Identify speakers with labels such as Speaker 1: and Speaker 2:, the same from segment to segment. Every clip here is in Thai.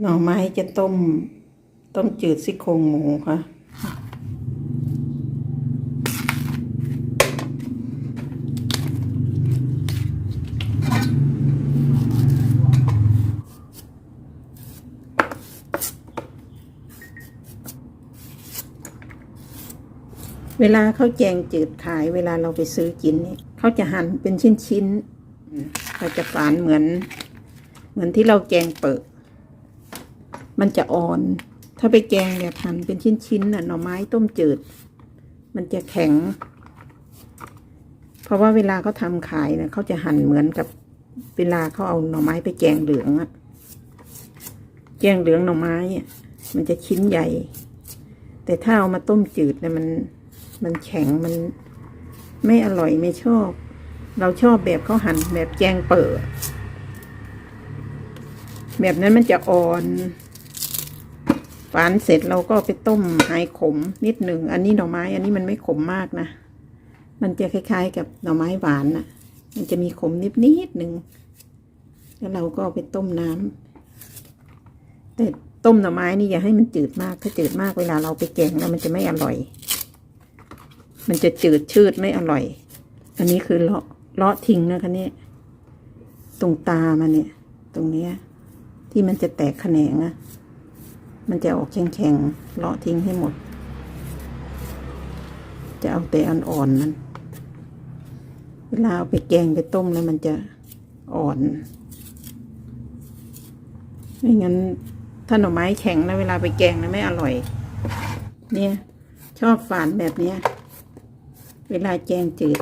Speaker 1: หน่อไม้จะต้ม ต้มจืดซี่โครงหมูค่ะ เวลาเขาแจงจืดขายเวลาเราไปซื้อกินเนี่ยเขาจะหั่นเป็นชิ้นๆเขาจะฝานเหมือน เหมือนที่เราแกงเปิด มันจะอ่อน ถ้าไปแกงแบบหั่นเป็นชิ้นๆน่ะหน่อไม้ต้มจืด มันจะแข็ง เพราะว่าเวลาเขาทำขายเนี่ยเขาจะหั่นเหมือนกับเวลาเขาเอาหน่อไม้ไปแกงเหลืองอะแกงเหลืองหน่อไม้อะมันจะชิ้นใหญ่ แต่ถ้าเอามาต้มจืดเนี่ยมัน มันแข็งมันไม่อร่อยไม่ชอบ เราชอบแบบเขาหั่นแบบแกงเปิด แบบนั้นมันจะอ่อน ฝานเสร็จเราก็ไปต้มหายขมนิดหนึ่ง อันนี้หน่อไม้ อันนี้มันไม่ขมมากนะ มันจะคล้าย ๆ กับหน่อไม้หวานน่ะ มันจะมีขมนิดนิดหนึ่ง แล้วเราก็ไปต้มน้ำแต่ต้มหน่อไม้นี่อย่าให้มันจืดมาก ถ้าจืดมากเวลาเราไปแกงแล้วมันจะไม่อร่อย มันจะจืดชืดไม่อร่อย อันนี้คือเลาะเลาะทิ้งนะคะเนี่ย ตรงตามันเนี่ย ตรงเนี้ย ที่มันจะแตกแขนงอะ มันจะออกแข็งๆเลาะทิ้งให้หมด จะเอาแต่อ่อนๆมันเวลาเอาไปแกงไปต้มแล้วมันจะอ่อนไม่งั้นถ้าหน่อไม้แข็งนะเวลาไปแกงนะไม่อร่อย เนี่ย ชอบฝานแบบเนี้ย เวลาแกงจืด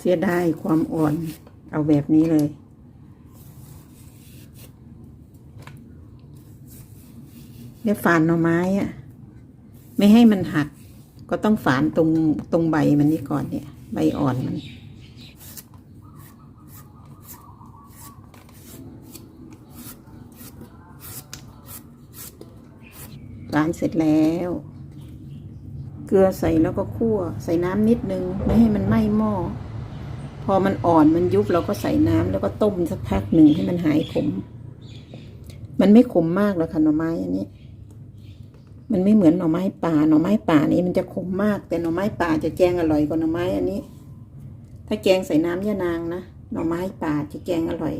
Speaker 1: เสียดายความอ่อน เอาแบบนี้เลยแล้วฝานหน่อไม้อะไม่ให้มันหัก ก็ต้องฝานตรงตรงใบมันนี่ก่อนเนี่ย ใบอ่อนมันร้านเสร็จแล้ว เกลือใส่แล้วก็คั่ว ใส่น้ำนิดนึง ไม่ให้มันไหม้หม้อ อมันอ่อนมันยุบเราก็ใส่น้ำแล้วก็ต้มสักพักหนึ่งให้มันหายขม มันไม่ขมมากหรอกค่ะหน่อไม้อันนี้ มันไม่เหมือนหน่อไม้ป่าหน่อไม้ป่านี้มันจะขมมาก แต่หน่อไม้ป่าจะแกงอร่อยกว่าหน่อไม้อันนี้ ถ้าแกงใส่น้ำยะนางนะหน่อไม้ป่าจะแกงอร่อย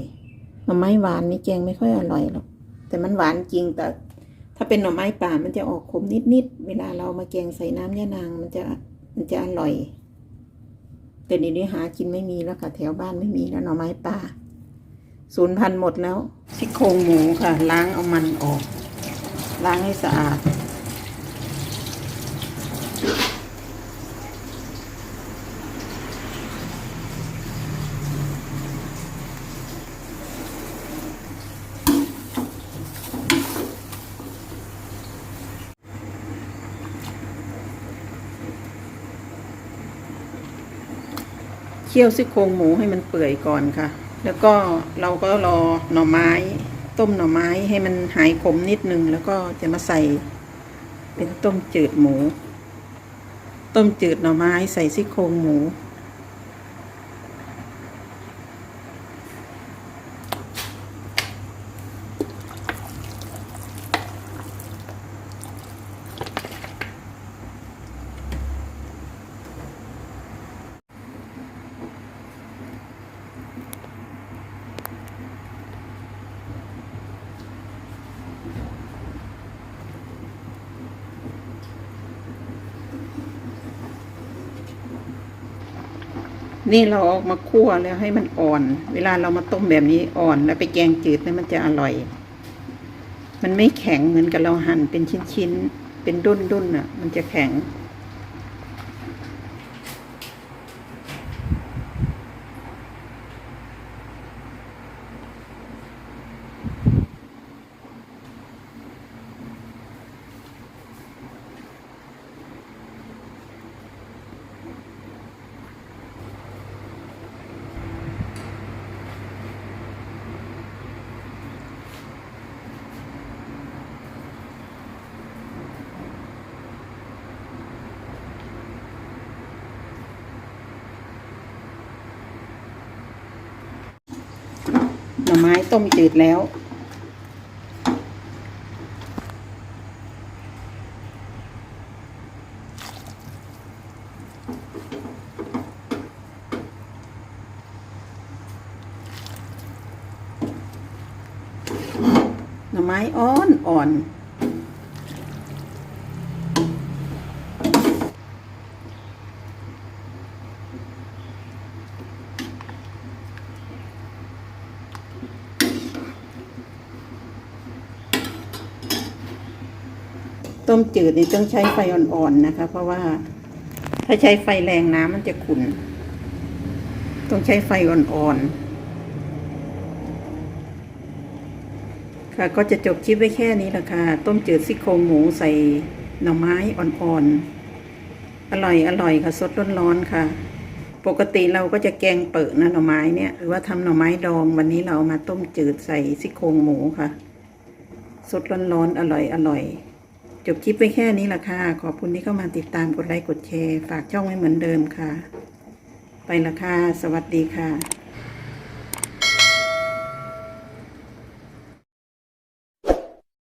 Speaker 1: หน่อไม้หวานนี่แกงไม่ค่อยอร่อยหรอกแต่มันหวานจริงแต่ ถ้าเป็นหน่อไม้ป่ามันจะออกขมนิดๆเวลาเรามาแกงใส่น้ำยะนางมันจะมันจะอร่อย แต่เดี๋ยวนี้หากินไม่มีแล้วค่ะแถวบ้านไม่มีแล้วหน่อไม้ป่าศูนย์พันหมดแล้วซี่โครงหมูค่ะ ล้างเอามันออก ล้างให้สะอาด เคี่ยวซี่โครงหมูให้มันเปื่อยก่อนค่ะ แล้วก็เราก็รอหน่อไม้ต้มหน่อไม้ให้มันหายขมนิดนึง แล้วก็จะมาใส่เป็นต้มจืดหมู ต้มจืดหน่อไม้ใส่ซี่โครงหมู นี่เราเออกมาคั่วแล้วให้มันอ่อน เวลาเรามาต้มแบบนี้อ่อน แล้วไปแกงจืดเนี่ยมันจะอร่อย มันไม่แข็งเหมือนกับเราหั่นเป็นชิ้นๆ เป็นดุ้นๆน่ะ มันจะแข็ง น่อไม้ต้มจืดแล้ว หน่อไม้อ่อนอ่อน ต้มจืดนี่ต้องใช้ไฟอ่อนๆนะคะ เพราะว่าถ้าใช้ไฟแรงน้ำมันจะขุ่น ต้องใช้ไฟอ่อนๆ ค่ะก็จะจบคลิปไว้แค่นี้ละค่ะ ต้มจืดซี่โครงหมูใส่หน่อไม้อ่อนๆ อร่อยอร่อยค่ะสดร้อนๆค่ะ ปกติเราก็จะแกงเปิดนะหน่อไม้เนี่ยหรือว่าทำหน่อไม้ดองวันนี้เราเอามาต้มจืดใส่ซี่โครงหมูค่ะสดร้อนๆอร่อยอร่อย จบคลิปไปแค่นี้ละค่ะ ขอบคุณที่เข้ามาติดตามกดไลค์กดแชร์ ฝากช่องไว้เหมือนเดิมค่ะ ไปละค่ะ สวัสดีค่ะ